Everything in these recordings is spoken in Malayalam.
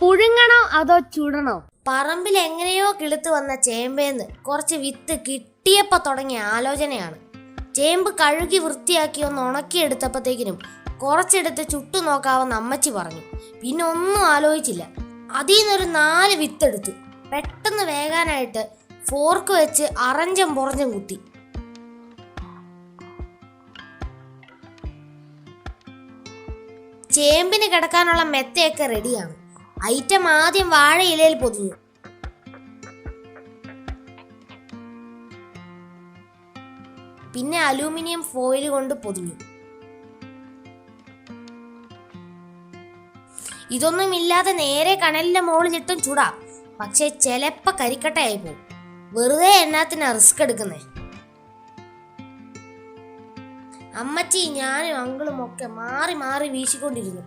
പുഴുങ്ങണോ അതോ ചുടണോ? പറമ്പിൽ എങ്ങനെയോ കിളുത്ത് വന്ന ചേമ്പേന്ന് കുറച്ച് വിത്ത് കിട്ടിയപ്പോ തുടങ്ങിയ ആലോചനയാണ്. ചേമ്പ് കഴുകി വൃത്തിയാക്കി ഒന്ന് ഉണക്കിയെടുത്തപ്പോഴത്തേക്കിനും കുറച്ചെടുത്ത് ചുട്ടു നോക്കാവെന്ന് അമ്മച്ചി പറഞ്ഞു. പിന്നെ ഒന്നും ആലോചിച്ചില്ല. അതിൽ നിന്നൊരു നാല് വിത്തെടുത്തു. പെട്ടെന്ന് വേകാനായിട്ട് ഫോർക്ക് വെച്ച് അറഞ്ചം പുറഞ്ഞും കുത്തി. ചേമ്പിന് കിടക്കാനുള്ള മെത്തയൊക്കെ റെഡിയാണ്. ഐറ്റം ആദ്യം വാഴയിലയിൽ പൊതിഞ്ഞു. പിന്നെ അലൂമിനിയം ഫോയിൽ കൊണ്ട് പൊതിഞ്ഞു. ഇതൊന്നും ഇല്ലാതെ നേരെ കനലിന്റെ മുകളിലിട്ടും ചുടാം. പക്ഷെ ചിലപ്പോ കരിക്കട്ടയായി പോകും. വെറുതെ എന്നാത്തിനാ റിസ്ക് എടുക്കുന്നേ? അമ്മച്ചി ഞാനും അങ്കിളും ഒക്കെ മാറി മാറി വീശിക്കൊണ്ടിരുന്നു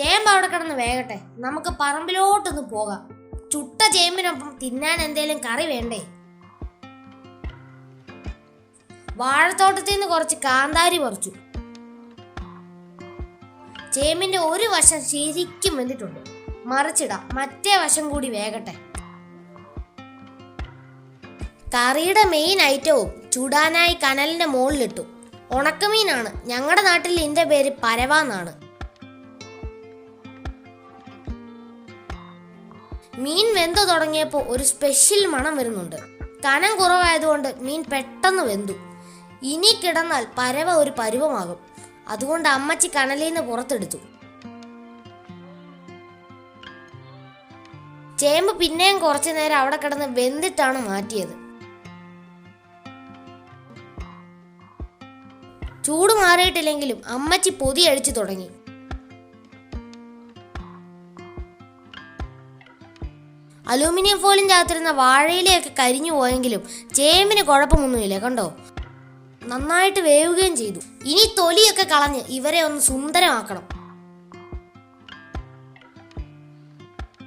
ചേമ്പ് അവിടെ കിടന്ന് വേകട്ടെ. നമുക്ക് പറമ്പിലോട്ടൊന്ന് പോകാം. ചുട്ട ചേമ്പിനൊപ്പം തിന്നാൻ എന്തേലും കറി വേണ്ടേ? വാഴത്തോട്ടത്തിൽ നിന്ന് കുറച്ച് കാന്താരി പറിച്ചു. ചേമ്പിന്റെ ഒരു വശം ശരിക്കും വെന്തിട്ടുണ്ട്. മറിച്ചിടാം. മറ്റേ വശം കൂടി വേകട്ടെ. കറിയുടെ മെയിൻ ഐറ്റവും ചുടാനായി കനലിന്റെ മുകളിലിട്ടു. ഉണക്കമീനാണ്. ഞങ്ങളുടെ നാട്ടിൽ ഇതിന്റെ പേര് പരവാന്നാണ്. മീൻ വെന്തു തുടങ്ങിയപ്പോൾ ഒരു സ്പെഷ്യൽ മണം വരുന്നുണ്ട്. കനം കുറവായതുകൊണ്ട് മീൻ പെട്ടെന്ന് വെന്തു. ഇനി കിടന്നാൽ പരവ ഒരു പരുവമാകും. അതുകൊണ്ട് അമ്മച്ചി കനലിൽ നിന്ന് പുറത്തെടുത്തു. ചേമ്പ് പിന്നെയും കുറച്ചു നേരം അവിടെ കിടന്ന് വെന്തിട്ടാണ് മാറ്റിയത്. ചൂട് മാറിയിട്ടില്ലെങ്കിലും അമ്മച്ചി പൊതി അഴിച്ചു തുടങ്ങി. അലൂമിനിയം ഫോയിലിന്റെ ചാത്തിരുന്ന വാഴയിലയൊക്കെ കരിഞ്ഞു പോയെങ്കിലും ചേമ്പിന് കുഴപ്പമൊന്നുമില്ല കണ്ടോ? നന്നായിട്ട് വേവുകയും ചെയ്തു. ഇനി തൊലിയൊക്കെ കളഞ്ഞ് ഇവരെ ഒന്ന് സുന്ദരമാക്കണം.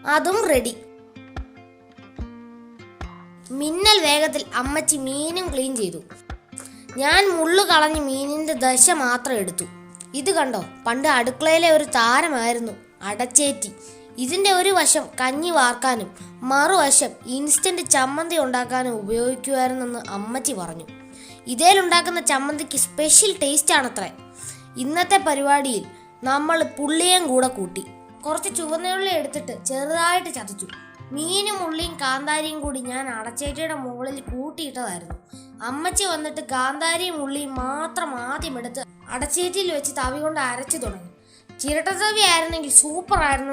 അതും റെഡി മിന്നൽ വേഗത്തിൽ അമ്മച്ചി മീനും ക്ലീൻ ചെയ്തു. ഞാൻ മുള്ളു കളഞ്ഞ് മീനിന്റെ ദശ മാത്രം എടുത്തു. ഇത് കണ്ടോ? പണ്ട് അടുക്കളയിലെ ഒരു താരമായിരുന്നു അടച്ചേറ്റി. ഇതിന്റെ ഒരു വശം കഞ്ഞി വാർക്കാനും മറുവശം ഇൻസ്റ്റന്റ് ചമ്മന്തി ഉണ്ടാക്കാനും ഉപയോഗിക്കുമായിരുന്നെന്ന് അമ്മച്ചി പറഞ്ഞു. ഇതേലുണ്ടാക്കുന്ന ചമ്മന്തിക്ക് സ്പെഷ്യൽ ടേസ്റ്റ് ആണത്രേ. ഇന്നത്തെ പരിപാടിയിൽ നമ്മൾ പുള്ളിയും കൂടെ കൂട്ടി. കുറച്ച് ചുവന്നുള്ളി എടുത്തിട്ട് ചെറുതായിട്ട് ചതച്ചു. മീനും ഉള്ളിയും കാന്താരിയും കൂടി ഞാൻ അടച്ചേറ്റയുടെ മുകളിൽ കൂട്ടിയിട്ടതായിരുന്നു. അമ്മച്ചി വന്നിട്ട് കാന്താരിയും ഉള്ളിയും മാത്രം ആദ്യം എടുത്ത് അടച്ചേറ്റിയിൽ വെച്ച് തവി കൊണ്ട് അരച്ചു തുടങ്ങി. ചിരട്ടതവി ആയിരുന്നെങ്കിൽ സൂപ്പർ ആയിരുന്നു.